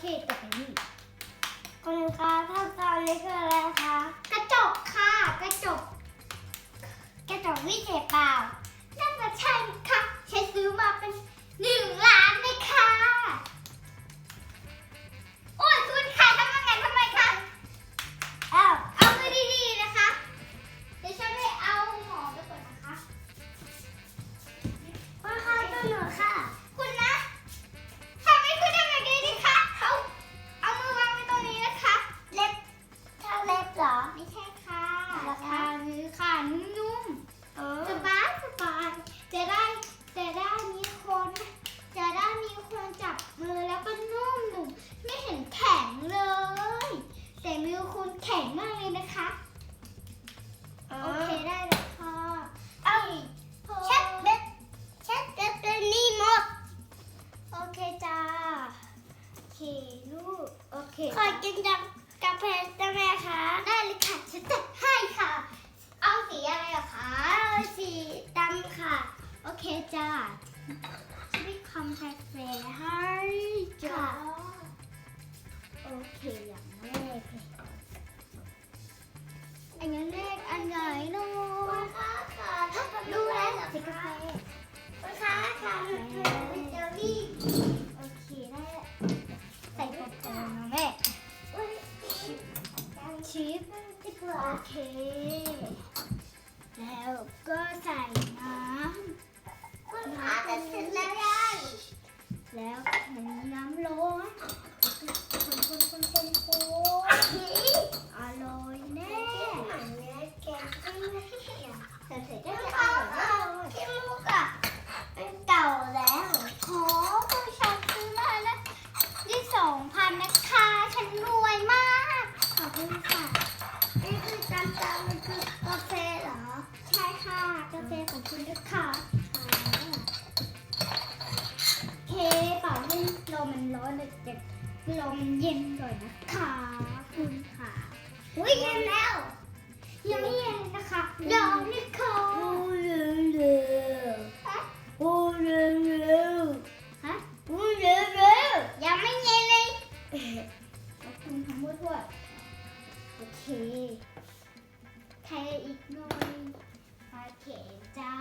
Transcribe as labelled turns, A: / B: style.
A: เคแต่เป็นนี่
B: คุณคะท่าตอนนี้คืออะไรคะ
A: กระจกค่ะ กระจก
B: กระจกวิเศษเปล่า
A: น่าจะใช่ค่ะฉันซื้อมาเป็นหนึ่งล้านเลย กินกั
B: บ
A: กา
B: แฟได้ไหมคะ
A: ได้เลยค่ะฉันจัดให้ค่ะ เอาสีอะไรเหรอคะ
B: เอาสีดำค่ะ
A: โอเคจ้าฉันไปคอมแพคเฟให้จ้าโอเคอย่ ชิป
B: ที่เผื่อ
A: โอเค แล้วก็ใส่น้ำ
B: คุณคะจะเสร็จแล้วยาย
A: แล้วใส่น้ำร้อนคนคนคนคนคนอร่อยแน่
B: แกงที่ไม่เกี่ยว
A: แต่เสร็จ
B: เล
A: ยแต่ลมเย็นก่อนนะคะคุณค่ะ
B: อุ้ยเย็นแล้ว
A: ยังไม่เย็นนะคะรอนิโค
B: โอ้เร็วเร็วโอ้เร็วเร็ว
A: ฮะ
B: โอ้เร็วเร็ว
A: ยังไม่เย็นเลยขอบคุณทั้งหมดด้วยโอเคใครอีกหน่อยโอเคจ้า